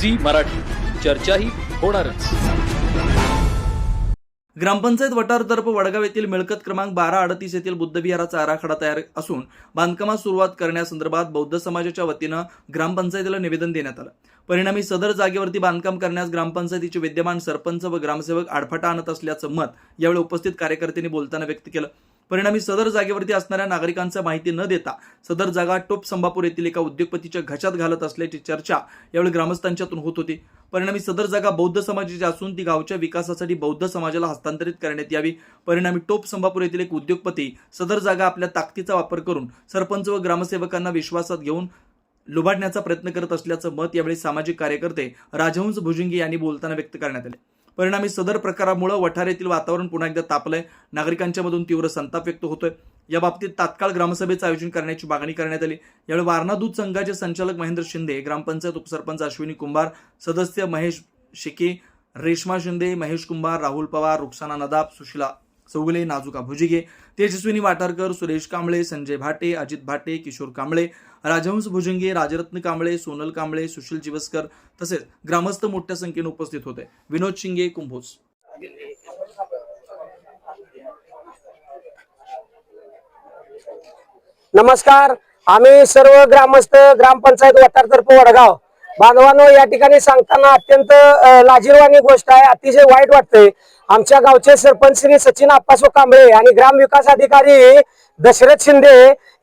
Zee Marathi. चर्चाही होणारच. ग्रामपंचायत वटारतर्फ वडगाव येथील मिळकत क्रमांक बारा अडतीस येथील बुद्धविहाराचा आराखडा तयार असून बांधकामास सुरुवात करण्यासंदर्भात बौद्ध समाजाच्या वतीनं ग्रामपंचायतीला निवेदन देण्यात आलं. परिणामी सदर जागेवरती बांधकाम करण्यास ग्रामपंचायतीचे विद्यमान सरपंच व ग्रामसेवक आडफाटा आणत असल्याचं मत यावेळी उपस्थित कार्यकर्त्यांनी बोलताना व्यक्त केलं. परिणामी सदर जागेवरती असणाऱ्या नागरिकांचं माहिती न देता सदर जागा टोप संभापूर येथील एका उद्योगपतीच्या घशात घालत असल्याची चर्चा यावेळी ग्रामस्थांच्यातून होत होती. परिणामी सदर जागा बौद्ध समाजाची असून ती गावच्या विकासासाठी बौद्ध समाजाला हस्तांतरित करण्यात यावी. परिणामी टोप संभापूर येथील एक उद्योगपती सदर जागा आपल्या ताकदीचा वापर करून सरपंच व ग्रामसेवकांना विश्वासात घेऊन लुबाडण्याचा प्रयत्न करत असल्याचं मत यावेळी सामाजिक कार्यकर्ते राजहंस भुजिंगे यांनी बोलताना व्यक्त करण्यात आले. परिणामी सदर प्रकारामुळे वठार वातावरण पुन्हा एकदा तापलंय. नागरिकांच्या मधून तीव्र संताप व्यक्त होतोय. या बाबतीत तात्काळ ग्रामसभेचं आयोजन करण्याची मागणी करण्यात आली. यावेळी वारणा दूध संघाचे संचालक महेंद्र शिंदे ग्रामपंचायत उपसरपंच अश्विनी कुंभार सदस्य महेश शिके रेश्मा शिंदे महेश कुंभार राहुल पवार रुक्साना नदाब सुशिला चौगुले नाजुका भुजिगे तेजस्विनी वाटारकर सुरेश कांबळे संजय भाटे अजित भाटे किशोर कांबळे राजहंस भुजंगे राजरत्न कांबळे सोनल कांबळे सुशील जिवस्कर तसेच ग्रामस्थ मोठ्या संख्येने उपस्थित होते. विनोद शिंगे कुंभोज. नमस्कार. आम्ही सर्व ग्रामस्थ ग्रामपंचायत वाटारतर्फ वडगाव बांधवांनो या ठिकाणी सांगताना अत्यंत लाजीरवाणी गोष्ट आहे. अतिशय वाईट वाटतंय. आमच्या गावचे सरपंच श्री सचिन आप्पासो कांबळे आणि ग्राम विकास अधिकारी दशरथ शिंदे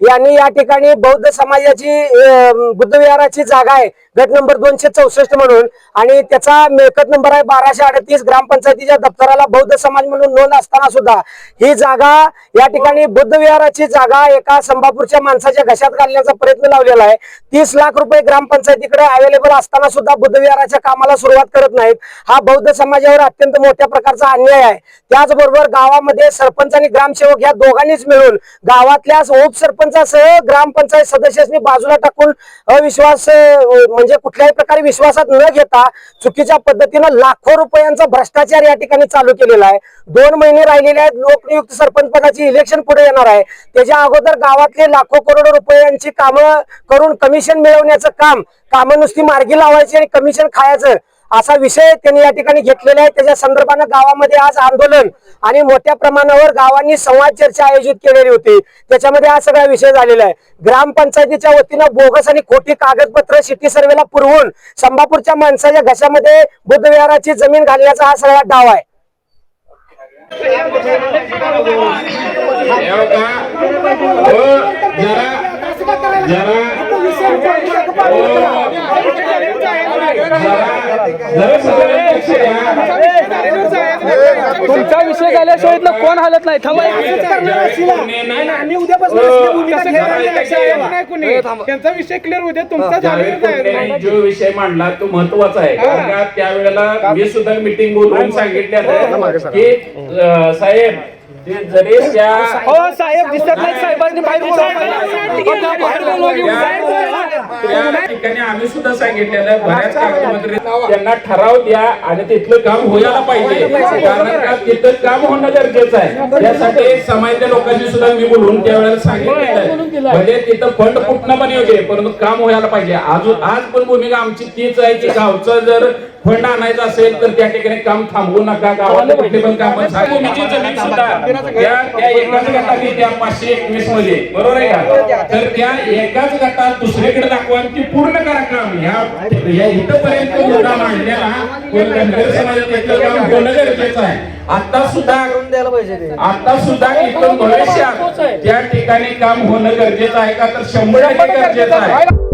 यांनी या ठिकाणी बौद्ध समाजाची बुद्ध बुद्धविहाराची जागा आहे. गट नंबर दोनशे चौसष्ट म्हणून. आणि त्याचा मिळकत नंबर आहे बाराशे अडतीस. ग्रामपंचायतीच्या दप्तराला बौद्ध समाज म्हणून नोंद असताना सुद्धा ही जागा या ठिकाणी बुद्ध विहाराची जागा एका संभापूरच्या माणसाच्या घशात घालण्याचा प्रयत्न लावलेला आहे. तीस लाख रुपये ग्रामपंचायतीकडे अवेलेबल असताना सुद्धा बुद्ध विहाराच्या कामाला सुरुवात करत नाहीत. हा बौद्ध समाजावर अत्यंत मोठ्या प्रकारचा अन्याय आहे. त्याचबरोबर गावामध्ये सरपंच आणि ग्रामसेवक या दोघांनीच मिळून गावातल्या उपसरपंचासह ग्रामपंचायत सदस्यांनी बाजूला टाकून अविश्वास म्हणजे म्हणजे कुठल्याही प्रकारे विश्वासात न घेता चुकीच्या पद्धतीनं लाखो रुपयांचा भ्रष्टाचार या ठिकाणी चालू केलेला आहे. दोन महिने राहिलेले आहेत लोकनियुक्त सरपंच पदाची इलेक्शन पुढे येणार आहे. त्याच्या अगोदर गावातले लाखो करोड रुपयांची कामं करून कमिशन मिळवण्याचं काम कामं नुसती मार्गी लावायची आणि कमिशन खायचं. असा विषय त्यांनी या ठिकाणी घेतलेला आहे. त्याच्या संदर्भानं गावामध्ये आज आंदोलन आणि मोठ्या प्रमाणावर गावांनी संवाद चर्चा आयोजित केलेली होती. त्याच्यामध्ये हा सगळा विषय झालेला आहे. ग्रामपंचायतीच्या वतीनं बोगस आणि खोटी कागदपत्र सिटी सर्वेला पुरवून संभापूरच्या माणसाच्या घशामध्ये बुद्धविहाराची जमीन घालण्याचा हा सगळा डाव आहे. जरा तुमचा विषय झाल्याशिवाय इथलं कोण हालत नाही. थांबा त्यांचा विषय क्लिअर होऊ दे. तुमचा जो विषय मांडला तो महत्त्वाचा आहे. कारण का त्यावेळेला मी सुद्धा मिटिंग बोलवून सांगितलं की साहेब ते जरी त्या हो साहेब दिसत नाही साहेबांनी बाहेर बोलवा. बाहेर बोलवा घेऊन त्या ठिकाणी आम्ही सुद्धा सांगितलेलं बऱ्याच कागदपत्रे त्यांना ठराव द्या आणि तिथलं काम व्हायला पाहिजे. कारण का तिथं काम होणं गरजेचं आहे. त्यासाठी समाजाच्या लोकांनी सुद्धा मी बोलून त्यावेळेला सांगितलेलं म्हणजे तिथं फंड कुठनं पण येऊ दे परंतु काम व्हायला पाहिजे. अजून आज पण भूमिका आमची तीच आहे की गावचं जर फंड आणायचं असेल तर त्या ठिकाणी काम थांबवू नका. गावात कुठे पण काम त्या पाचशे एकवीसमध्ये. बरोबर आहे का? तर त्या एकाच गटात दुसरीकडे दाखवा ती पूर्ण करा काम. ह्या इथपर्यंत मुद्दा धनगर समाजात काम होणं गरजेचं आहे. आता सुद्धा आता सुद्धा इथून भविष्यात त्या ठिकाणी काम होणं गरजेचं आहे का? तर शंभर टक्के गरजेचं आहे.